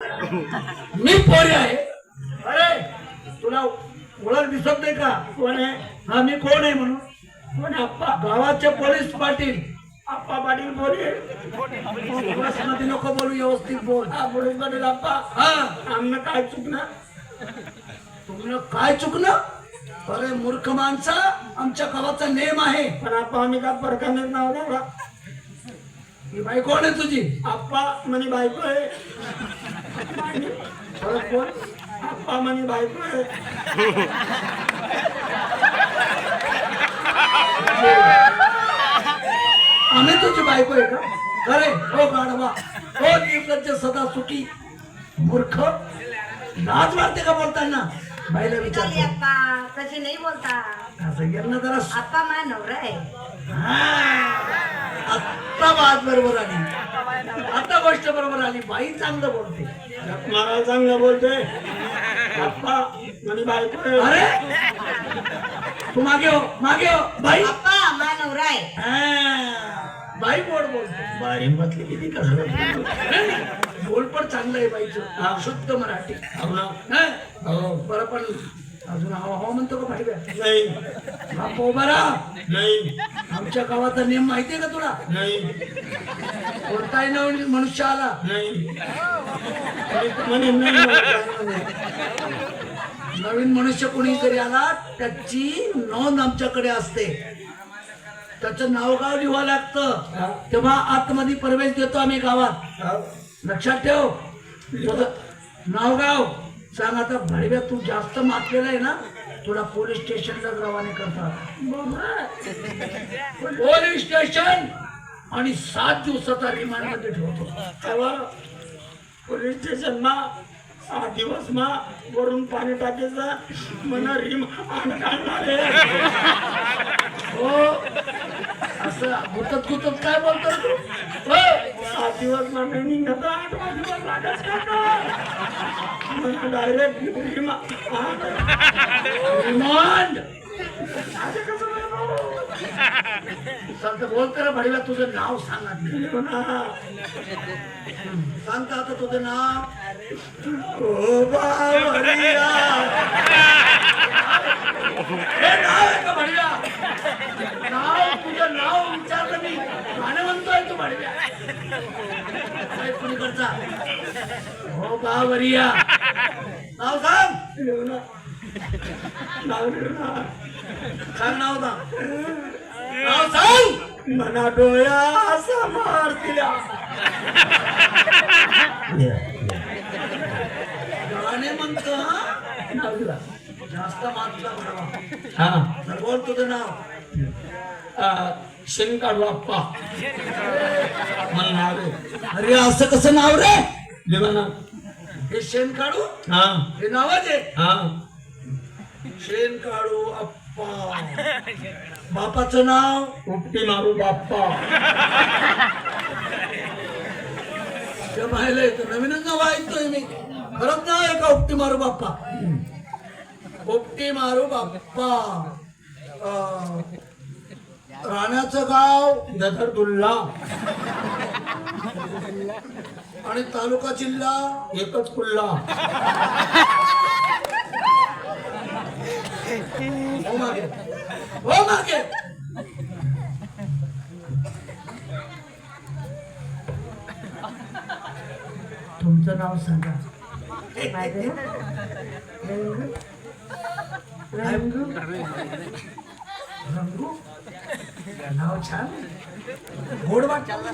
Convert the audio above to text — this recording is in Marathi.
मी पोरी आहे. अरे तुला ओळख दिसत नाही का? कोण आहे? हा मी कोण आहे म्हणून? कोण? आप्पा. गावाचे पोलीस पाटील. आप्पा पाटील बोले. नको बोलू व्यवस्थित बोल. हा पोलीस पाटील आप्पा. हा. आमनं काय चुकणार तुमनं काय चुकलं? अरे मूर्ख माणसा आमच्या गावाचा नेम आहे. पण आप्पा आम्ही का परकाने नाव द्यावा ही बाई कोण आहे तुझी? आप्पा म्हणे बायको आहे. परत बोल आप्पा म्हणे बायको आहे आम्ही तुझी बायको आहे का? खरे. हो गाडवा हो निर्लज्ज सदा सुखी मूर्ख. लाज वाटते का बोलताना बाईला विचारतो अप्पा तशी नाही बोलता असं गेलं ना जरा अप्पा माझा नवरा आहे. हा. आत्ता बात बरोबर आली गोष्ट बरोबर आली बाई चांगलं बोलते. मला चांगलं बोलते अप्पा म्हणे बायको अरे! तू मागे हो मागे हो. बाई? नवरा आहे. हा. बाई गोड बोलते. बाई म्हटली किती कसं बोल पण चांगलं आहे बाईचं. शुद्ध मराठी. हो ना. हो. बरं पण अजून हवा हवा म्हणतो का भाई नाही. हा पोबारा नाही. आमच्या गावाचा नियम माहितीये का तुला? नाही. कोणताही नवीन मनुष्य आला नाही. नवीन मनुष्य कोणी जरी आला त्याची नोंद आमच्याकडे असते. त्याचं नाव गाव लिहावं लागतं. तेव्हा आतमध्ये प्रवेश देतो आम्ही गावात. लक्षात ठेव. नाव गाव. सांग आता भडव्या तू जास्त मातलेला आहे ना तुला पोलीस स्टेशनला रवाने करतात. Police station! आणि सात दिवसाचा रिमांडमध्ये ठेवतो. तेव्हा पोलीस स्टेशन मा सात दिवस मा वरून पाणी टाकायचं मना रिम हो. असं गुतत गुतत काय बोलतो तू? हो, सात दिवस मा ट्रेनिंग निघत आठ दिवस लागत डायरेक्ट रिमांड. असं कसं सांगतो बोलतो रे भडीला तुझं नाव सांगा सांगता आता तुझं नाव? ओ बावरिया नाव तुझं नाव विचारलं मी. गाणं म्हणतोय तू भडव्या कुणीकडचा? हो बाबरिया नाव सांग. नाव सांग नाव सांग. नाव सांग. मना डोळ्या समोर दिल्या गाणे म्हणतो हा? नाव दिला. जास्त हा. तर बोल तुझं नाव. शेण काढू आप्पा. मला नाव आहे अरे असं कसं नाव रे? देवाना हे शेण काढू? हा. हे नावच आहे. हा. शेण काढू अप्पा बापाचं नाव? उपटी मारू बाप्पा. ते पाहिलंय तर नवीनच नाव ऐकतोय मी. खरंच नाव आहे का उपटी मारू बाप्पा? उपटी मारू बाप्पा. राण्याचं गाव? ददरदुल्ला आणि तालुका जिल्हा? एकच कुल्ला तुमचं नाव सांगा. रंगू? रंगू? नाव छान. गोड वाटलं